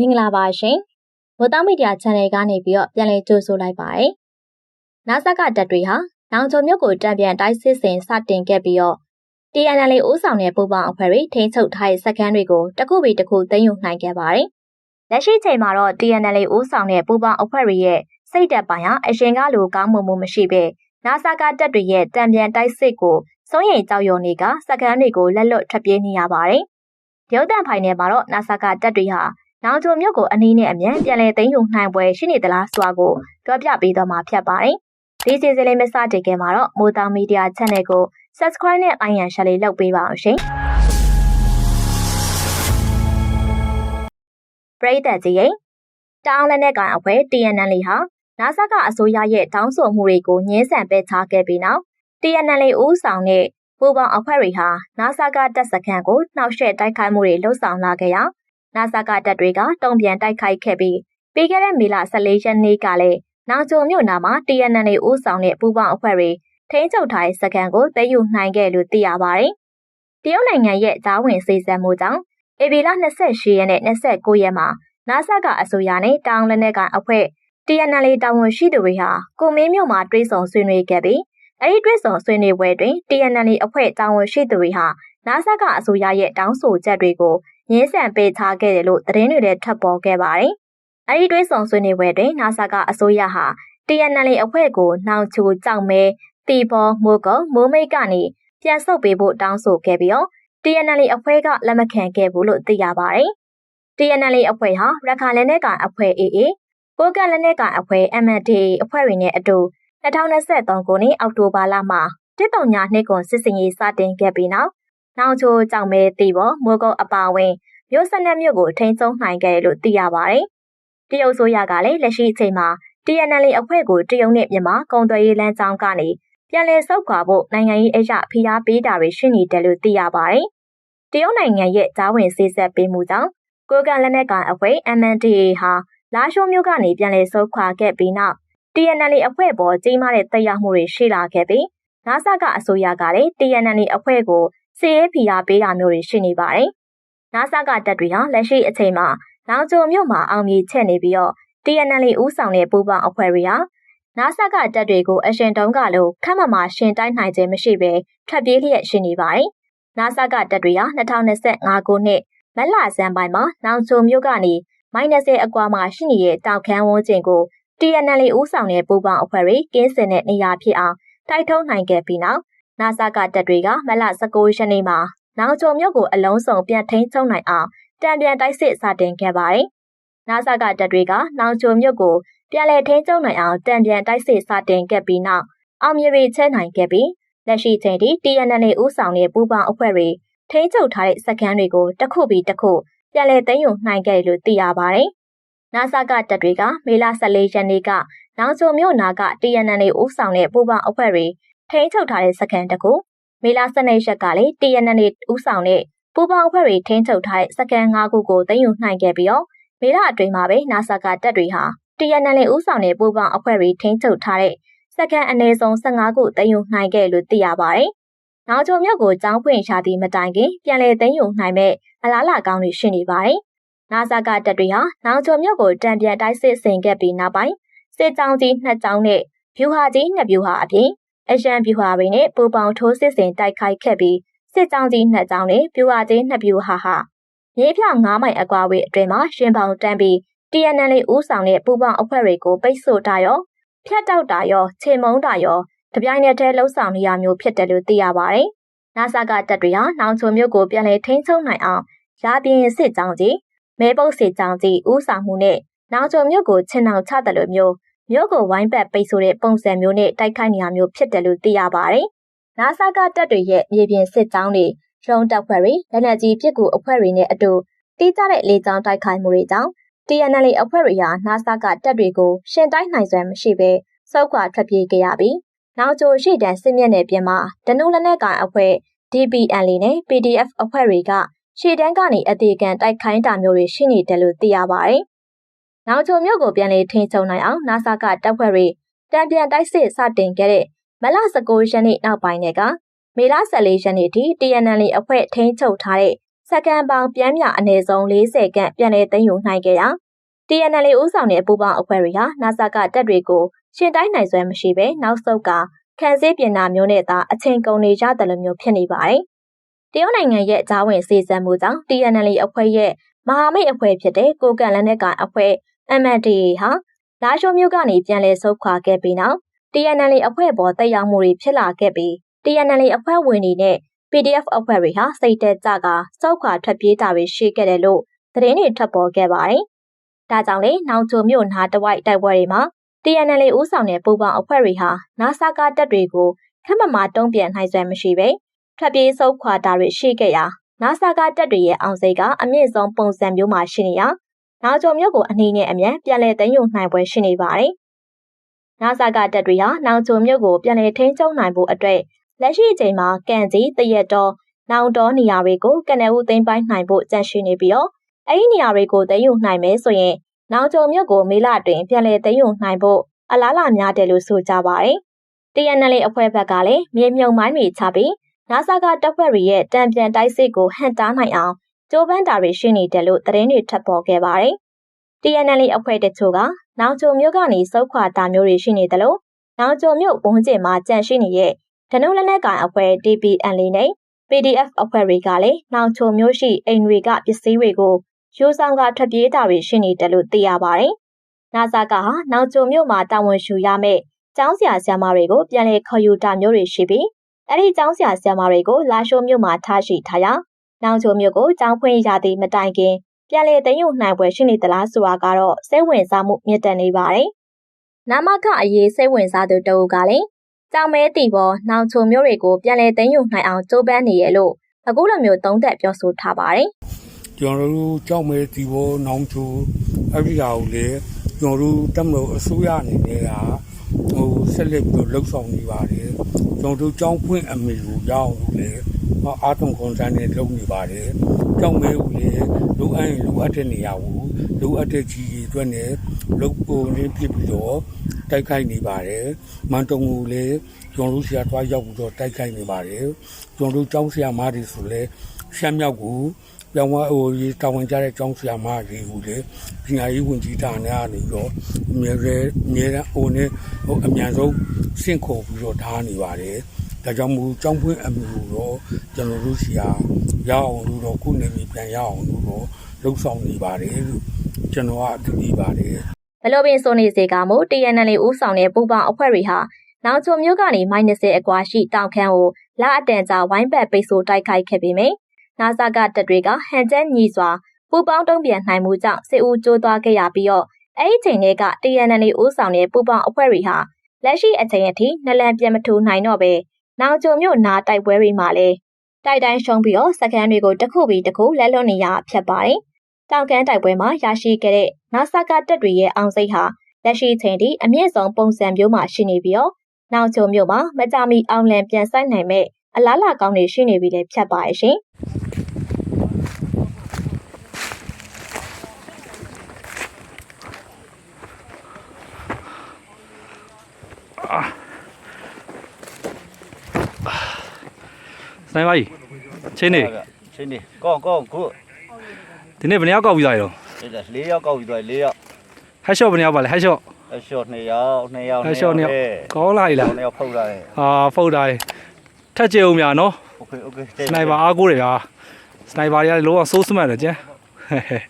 မင်္ဂလာပါရှင်။ဝတ်သားမီဒီယာ channel ကနေပြီးတော့ပြန်လည်ကြိုဆိုလိုက်ပါရစေ။နာဆက်ကတပ်တွေဟာနောင်ချုံမြို့ကိုတံပြန်တိုက်စစ်စင်စတင်ခဲ့ပြီးတော့ TNL ဦးဆောင်တဲ့ပူပေါင်းအဖွဲ့တွေထိန်းချုပ်ထားတဲ့စခန်းတွေကိုတခုပြီးတခုသိမ်းယူနိုင်ခဲ့ပါတယ်။လက်ရှိချိန်မှာတော့ TNL ဦးဆောင်တဲ့ပူပေါင်းအဖွဲ့တွေရဲ့စိတ်တက်ပိုင်းဟာအရင်ကလိုကောင်းမွန်မှုမရှိပဲနာဆက်ကတပ်တွေရဲ့တံပြန်တိုက်စစ်ကိုစိုးရိမ်ကြောက်ရွံ့နေကစခန်းတွေကိုလက်လွတ်ထွက်ပြေးနေရပါတယ်။ရုပ်တံဖိုင်ထဲမှာတော့နာဆက်ကတပ်တွေဟာ နောင်ချိုမြို့ကိုအနည်းနဲ့အမြန်ပြန်လည်သိမ်းယူနိုင်ပွဲရှိနေသလားဆိုတာကိုပြောပြပေးတော့မှာဖြစ်ပါတယ်။ဒီစီစဉ်လေးမစတင်ခင်မှာတော့မိုးတောင်မီဒီယာ channel ကို subscribe နဲ့ iron share လေးလုပ်ပေးပါအောင်ရှင်။ပရိသတ်ကြီးရင်တောင်းလက်နဲ့ကန်အဖွဲ့ TNL ဟာနာဆာကအစိုးရရဲ့တောင်းဆိုမှုတွေကိုညှင်းဆန်ပယ်ချခဲ့ပြီးနောက် TNL ဦးဆောင်တဲ့ပူပေါင်းအဖွဲ့တွေဟာနာဆာကတပ်စခန်းကိုနှောက်ယှက်တိုက်ခိုက်မှုတွေလှုံ့ဆော်လာခဲ့ရာ နာဆာကတပ်တွေကတုံ့ပြန်တိုက်ခိုက်ခဲ့ပြီးပြီးခဲ့တဲ့မေလ14ရက်နေ့ကလည်းနောင်ချုံမြို့နာမှာ TNL ဦးဆောင်တဲ့ပူပေါင်းအဖွဲ့တွေထိန်းချုပ်ထားတဲ့စခန်းကိုသိမ်းယူနိုင်ခဲ့လို့သိရပါတယ်။တရုတ်နိုင်ငံရဲ့ဂျားဝင်စေစံမှုကြောင့်ဧပြီလ28ရက်နဲ့29ရက်မှာနာဆာကအစိုးရနဲ့တောင်လက်နက်ကန်အဖွဲ့ TNL တာဝန်ရှိသူတွေဟာကိုမင်းမြို့မှာတွဲဆောင်ဆွေးနွေးခဲ့ပြီးအဲဒီတွဲဆောင်ဆွေးနွေးပွဲတွင် TNL အဖွဲ့တာဝန်ရှိသူတွေဟာနာဆာကအစိုးရရဲ့တောင်းဆိုချက်တွေကို ငင်းဆန်ပေးထားခဲ့တယ်လို့သတင်းတွေလည်းထပ်ပေါ်ခဲ့ပါတယ်။အဲဒီတွဲဆောင်ဆွေးနွေးပွဲတွင်နာဆာကအစိုးရဟာ TNL အဖွဲ့ကိုနှောင်ချိုကြောက်မဲတီဘောမိုးကုံမိုးမိတ်ကနေပြန်ဆုတ်ပေးဖို့တောင်းဆိုခဲ့ပြီးတော့ TNL အဖွဲ့ကလက်မခံခဲ့ဘူးလို့သိရပါတယ်။ TNL အဖွဲ့ဟာရခိုင်လက်နက်ကိုင်အဖွဲ့ AA ကိုကန့်လက်နက်ကိုင်အဖွဲ့ MNDAA အဖွဲ့တွေနဲ့အတူ2023ခုနှစ်အောက်တိုဘာလမှာတစ်တုံညာနှစ်ကွန်စစ်စင်ရေးစတင်ခဲ့ပြီးနောက် နောင်ချိုကြောင့်မဲတီဘောမိုးကုတ်အပါဝင်မြို့ဆက်နဲ့မြို့ကိုထိန်းချုပ်နိုင်ခဲ့လို့သိရပါတယ်။တရုတ်ဆိုရကလည်းလက်ရှိအချိန်မှာ TNL အဖွဲ့ကိုတရုတ်နဲ့မြန်မာကုန်သွယ်ရေးလမ်းကြောင်းကနေပြန်လည်ဆုတ်ခွာဖို့နိုင်ငံရေးအရာဖိအားပေးတာတွေရှိနေတယ်လို့သိရပါတယ်။တရုတ်နိုင်ငံရဲ့ဂျားဝင်စေဆက်ပေးမှုကြောင့်ကိုကန်လက်နက်ကန်အဖွဲ့ MNDAA ဟာလာရှိုးမြို့ကနေပြန်လည်ဆုတ်ခွာခဲ့ပြီးနောက် TNL အဖွဲ့ပေါ်ကြီးမားတဲ့တက်ရောက်မှုတွေရှိလာခဲ့ပြီးနာဆာကအစိုးရကလည်း TNL အဖွဲ့ကို စီရေးဖိအားပေးတာမျိုးတွေရှိနေပါတယ်။နာဆာကတပ်တွေဟာလက်ရှိအချိန်မှာနောင်ကျုံမြို့မှာအောင်မြေချက်နေပြီးတော့ TNL ဦးဆောင်တဲ့ပူးပေါင်းအဖွဲ့တွေဟာနာဆာကတပ်တွေကိုအရှင်တုံးကလို့ခက်မမှာရှင်တိုက်နိုင်ခြင်းမရှိဘဲထွက်ပြေးလျက်ရှိနေပါတယ်။နာဆာကတပ်တွေဟာ2025ခုနှစ်မလဆန်းပိုင်းမှာနောင်ကျုံမြို့ကနေမိုင်း20အကွာမှာရှိနေတဲ့တောက်ခမ်းဝန်းကျင်ကို TNL ဦးဆောင်တဲ့ပူးပေါင်းအဖွဲ့တွေကင်းစင်တဲ့နေရာဖြစ်အောင်တိုက်ထုံးနိုင်ခဲ့ပြီးနောက် နာဆာကတပ်တွေကမလ19ရက်နေ့မှာနောင်ချုံမြို့ကိုအလုံးစုံပြန်ထိန်းချုပ်နိုင်အောင်တံပြန်တိုက်စစ်စတင်ခဲ့ပါတယ်။နာဆာကတပ်တွေကနောင်ချုံမြို့ကိုပြန်လည်ထိန်းချုပ်နိုင်အောင်တံပြန်တိုက်စစ်စတင်ခဲ့ပြီးနောက်အောင်မြေရီချဲနိုင်ခဲ့ပြီးလက်ရှိချိန်ထိ TNL ဦးဆောင်တဲ့ပူးပေါင်းအဖွဲ့တွေထိန်းချုပ်ထားတဲ့စခန်းတွေကိုတစ်ခုပြီးတစ်ခုပြန်လည်သိမ်းယူနိုင်ခဲ့လို့သိရပါတယ်။နာဆာကတပ်တွေကမေလ14ရက်နေ့ကနောင်ချုံမြို့နာက TNL ဦးဆောင်တဲ့ပူးပေါင်းအဖွဲ့တွေ ထိန်းချုပ်ထားတဲ့စခန်းတကူမေလ12ရက်ကလည်း TNL ဦးဆောင်တဲ့ပူပေါင်းအဖွဲ့တွေထိန်းချုပ်ထားတဲ့စကန်၅ခုကိုသိမ်းယူနိုင်ခဲ့ပြီးတော့မေလအတွင်းမှာပဲနာဆာကတပ်တွေဟာ TNL ဦးဆောင်တဲ့ပူပေါင်းအဖွဲ့တွေထိန်းချုပ်ထားတဲ့စကန်အနည်းဆုံး15ခုသိမ်းယူနိုင်ခဲ့လို့သိရပါတယ်။နောက်ချုံမြို့ကိုကျောင်းဖွင့်ရှာသည့်မတိုင်ခင်ပြန်လည်သိမ်းယူနိုင်မဲ့အလားအလာကောင်းတွေရှိနေပါတယ်။နာဆာကတပ်တွေဟာနောက်ချုံမြို့ကိုတံပြန်တိုက်စစ်ဆင်ခဲ့ပြီးနောက်ပိုင်းစစ်ကြောင်းကြီးနှစ်ကြောင်းနဲ့ဗျူဟာကြီးနှစ်ဗျူဟာအပြင် အရန်ဗျူဟာတွေနဲ့ပူပေါင်းထိုးစစ်ဆင်တိုက်ခိုက်ခဲ့ပြီးစစ်ကြောင်းကြီးနှစ်ကြောင်းနဲ့ဗျူဟာကြီးနှစ်ဗျူဟာဟာမြေပြ9မိုင်အကွာဝေးအတွင်းမှာရှင်ပေါင်တန်းပြီး TNL ဦးဆောင်တဲ့ပူပေါင်းအဖွဲ့တွေကိုပိတ်ဆို့တာရောဖျက်တောက်တာရောခြေမုံတာရောတပြိုင်နက်တည်းလှုပ်ဆောင်နေရမျိုးဖြစ်တယ်လို့သိရပါတယ်။နာဆာကတပ်တွေဟာနောင်ချုံမြို့ကိုပြန်လည်ထိန်းချုပ်နိုင်အောင်ရာပြင်းစစ်ကြောင်းကြီးမဲပုတ်စစ်ကြောင်းကြီးဦးဆောင်မှုနဲ့နောင်ချုံမြို့ကိုချင်းအောင်ချတယ်လို့မျိုး မြို့ကိုဝိုင်းပတ်ပိတ်ဆိုတဲ့ပုံစံမျိုးနဲ့တိုက်ခိုက်နေရမျိုးဖြစ်တယ်လို့သိရပါတယ်။နာဆာကတပ်တွေရဲ့မြေပြင်စစ်ကြောင်းတွေရုံတပ်ဖွဲ့တွေလက်နက်ကြီးပစ်ကူအဖွဲ့တွေနဲ့အတူတီးကြတဲ့လေကြောင်းတိုက်ခိုက်မှုတွေကြောင့် TNL အဖွဲ့တွေဟာနာဆာကတပ်တွေကိုရှင်တိုက်နိုင်စွမ်းမရှိဘဲစောက်ခွာထွက်ပြေးခဲ့ရပြီးနောက်ကျိုရှိတန်စစ်မျက်နယ်ပြင်မှာဒနုလက်နက်ကိုင်အဖွဲ့ DPNL နဲ့ PDF အဖွဲ့တွေကရှေ့တန်းကနေအသေးခံတိုက်ခိုင်းတာမျိုးတွေရှိနေတယ်လို့သိရပါတယ်။ နောက်ချုံမြို့ကိုပြန်လည်ထိန်းချုပ်နိုင်အောင်နာဆာကတပ်ဖွဲ့တွေတံပြန်တိုက်စစ်စတင်ခဲ့တဲ့မလ19ရက်နေ့နောက်ပိုင်းကမေလ14ရက်နေ့ထိ TNL အဖွဲ့ထိန်းချုပ်ထားတဲ့စက္ကန့်ပေါင်းပြန်မြအနည်းဆုံး40ခန့်ပြန်လည်သိမ်းယူနိုင်ခဲ့ရာ TNL ဦးဆောင်တဲ့ပူးပေါင်းအဖွဲ့တွေဟာနာဆာကတပ်တွေကိုရှင်တိုင်းနိုင်စွမ်းမရှိဘဲနောက်ဆုတ်ကခံစည်းပြင်နာမျိုးနဲ့သာအချိန်ကုန်နေရတယ်လို့မျိုးဖြစ်နေပါတယ်။တရုတ်နိုင်ငံရဲ့ဂျားဝင်စီစံမှုကြောင့် TNL အဖွဲ့ရဲ့မဟာမိတ်အဖွဲ့ဖြစ်တဲ့ကိုကန့်လက်နက်ကိုင်အဖွဲ့ MNDAA ဟာလာရှိုးမြို့ကနေပြန်လည်ဆုတ်ခွာခဲ့ပြီးနောက် TNL အဖွဲ့ပေါ်တက်ရောက်မှုတွေဖြစ်လာခဲ့ပြီး TNL အဖွဲ့ဝင်တွေနဲ့ PDF အဖွဲ့တွေဟာစိတ်တက်ကြကစောက်ခွာထွက်ပြေးတာတွေရှိခဲ့တယ်လို့သတင်းတွေထွက်ပေါ်ခဲ့ပါတယ်။ဒါကြောင့်လေနောင်ချိုမြို့နားတဝိုက်တိုက်ပွဲတွေမှာ TNL ဦးဆောင်တဲ့ပူပေါင်းအဖွဲ့တွေဟာနာဆာကတပ်တွေကိုခက်မမာတုံးပြန်နိုင်စွမ်းမရှိပဲထွက်ပြေးစောက်ခွာတာတွေရှိခဲ့ရာနာဆာကတပ်တွေရဲ့အောင်စိတ်ကအမြင့်ဆုံးပုံစံမျိုးမှာရှိနေရာ နောင်ချိုမြို့ကိုအနည်းနဲ့အမြန်ပြန်လည်သိမ်းယူနိုင်ပွဲရှိနေပါတယ်။နာဆာကတပ်တွေဟာနောင်ချိုမြို့ကိုပြန်လည်ထိန်းချုပ်နိုင်ဖို့အတွက်လက်ရှိအချိန်မှာကန်ကြီးတရက်တော်နောင်တော်နေရာတွေကိုကနအူသိမ်းပိုင်းနိုင်ဖို့ကြန့်ရှိနေပြီးတော့အဲ့ဒီနေရာတွေကိုသိမ်းယူနိုင်မယ်ဆိုရင်နောင်ကြုံမြို့ကိုမေလတွင်ပြန်လည်သိမ်းယူနိုင်ဖို့အလားလာများတယ်လို့ဆိုကြပါတယ်။ TNL အဖွဲ့ဘက်ကလည်းမြေမြုံမိုင်းတွေချပြီးနာဆာကတပ်ဖွဲ့တွေရဲ့တံပြန်တိုက်စစ်ကိုဟန်တားနိုင်အောင် ကြိုးပမ်းတာတွေရှိနေတယ်လို့သတင်းတွေထပ်ပေါ်ခဲ့ပါတယ်။ TNL အဖွဲ့တချို့ကနောင်ကြုံမြို့ကနေစုခွာတာမျိုးတွေရှိနေတယ်လို့နောင်ကြုံမြို့ဘုံကျင်မှာကြန့်ရှိနေတဲ့ဒနုလက်နက်ကိုင်အဖွဲ့ DPN လေးနဲ့ PDF အဖွဲ့တွေကလည်းနောင်ချုံမျိုးရှိအိမ်တွေကပစ္စည်းတွေကိုယူဆောင်ကထွက်ပြေးတာတွေရှိနေတယ်လို့သိရပါတယ်။နာဇာကဟာနောင်ချုံမျိုးမှာတာဝန်ယူရမယ့်ကျောင်းဆရာဆရာမတွေကိုပြန်လည်ခေါ်ယူတာမျိုးတွေရှိပြီးအဲ့ဒီကျောင်းဆရာဆရာမတွေကိုလာရှိုးမျိုးမှာထားရှိထားရာ နောင်ချုံမျိုးကိုကျောင်းဖွင့်ရသည့်မတိုင်ခင်ပြန်လည်သိမ်းယူနိုင်ပွဲရှိနေသလားဆိုတာကတော့စိတ်ဝင်စားမှုမြင့်တက်နေပါတယ်။နာမကအရေးစိတ်ဝင်စားသူတအုပ်ကလည်းကြောင်မဲတီပေါ်နောင်ချုံမျိုးတွေကိုပြန်လည်သိမ်းယူနိုင်အောင်ကြိုးပမ်းနေရလို့အခုလိုမျိုးသုံးသက်ပြောဆိုထားပါတယ်ကျွန်တော်တို့ကြောက်မဲတီဘောနောင်ချိုအဲ့ဒီဟာကိုလေကျွန်တော်တို့တက်မလို့အစိုးရအနေနဲ့က ဟိုဆက်လက်ပြီးတော့လှုပ်ဆောင်နေပါတယ်ကျွန်တော်တို့ကြောင်းဖွင့်အမေကိုရအောင်လို့လေဟောအာထုံခွန်စန်းနဲ့လုပ်နေပါတယ်ကြောက်မဲကိုလေလိုအပ်ရင်လိုအပ်တဲ့နေရာကိုလိုအပ်တဲ့ကြီးကြီးအတွက်နဲ့လုပ်ပုံလေးဖြစ်ပြီးတော့တိုက်ခိုက်နေပါတယ်မန်တုံကိုလေကျွန်တော်တို့ဆရာတွားရောက်ပြီးတော့တိုက်ခိုက်နေပါတယ်ကျွန်တော်တို့ကျောင်းဆရာမတွေဆိုလေ ရှမ်းမြောက်ကိုပြောင်းသွားဟိုဒီတာဝန်ကြတဲ့ကျောင်းဆရာမတွေကိုလေပညာရေးဝန်ကြီးဌာနကနေပြီးတော့အမြဲတမ်းအမြဲတမ်းဟိုနဲ့ဟိုအမြန်ဆုံးဆင့်ခေါ်ပြီးတော့ထားနေပါတယ်။ဒါကြောင့်မို့ကျောင်းဖွင့်အမှုတော့ကျွန်တော်တို့ဆရာရအောင်လို့တော့ခုနေပြီးပြန်ရအောင်လို့တော့လှုပ်ဆောင်နေပါတယ်လို့ကျွန်တော်ကအသိပေးပါတယ်။။ဘလို့ပင်ဆိုနေစေကမူ TNL ဦးဆောင်တဲ့ပူပေါင်းအဖွဲ့တွေဟာနောင်ချုံမျိုးကနေမိုင်း20အကွာရှိတောင်ခမ်းကိုလာအတန်ကြာဝိုင်းပတ်ပိတ်ဆို့တိုက်ခိုက်ခဲ့ပေမယ့် နာဆာကတပ်တွေကဟန်ချက်ညီစွာပူပေါင်းတုံးပြန်နိုင်မှုကြောင့်စစ်ဦးကျိုးသွားခဲ့ရပြီးတော့အဲ့ဒီချိန်တွေက TNL ဦးဆောင်တဲ့ပူပေါင်းအဖွဲ့တွေဟာလက်ရှိအချိန်အထိနလန်ပြန်မထူနိုင်တော့ပဲနောင်ချုံမျိုးနာတိုက်ပွဲတွေမှာလည်းတိုက်တိုင်းရှုံးပြီးတော့စကန်တွေကိုတစ်ခုပြီးတစ်ခုလက်လွတ်နေရဖြစ်ပါတယ်။တောင်ကမ်းတိုက်ပွဲမှာရရှိခဲ့တဲ့နာဆာကတပ်တွေရဲ့အောင်စိတ်ဟာလက်ရှိချိန်ထိအမြင့်ဆုံးပုံစံမျိုးမှာရှိနေပြီးတော့နောက်ချုံမျိုးမှာမကြမီအောင်လံပြန်ဆိုင်နိုင်မဲ့အလားလာကောင်းတွေရှိနေပြီလေဖြတ်ပါရဲ့ရှင်။ စနိုင်းပါကြီးချင်းနေ ချင်းနေကောင်းကောင်းခု ဒီနေ့ဘယ်နှစ်ယောက်ကောက်ပြီးသွားရတော့ ဒီက၄ယောက်ကောက်ပြီးသွား၄ယောက် ဟက်ရှော့ဘယ်နှစ်ယောက်ပါလဲဟက်ရှော့ အရှော့2ယောက်2ယောက် ဟက်ရှော့နှစ်ယောက်ကောင်းလာပြီလား 2ယောက်ဖုတ်လာတယ် ဟာဖုတ်တာလေထက်ကြအောင်များနော် โอเคโอเค စနိုက်ပါအားကိုးတယ်ဟာစနိုက်ပါတွေကလည်းလုံးဝဆိုးစမှတ်တယ်ကျန်ဟဲ့ဟဲ့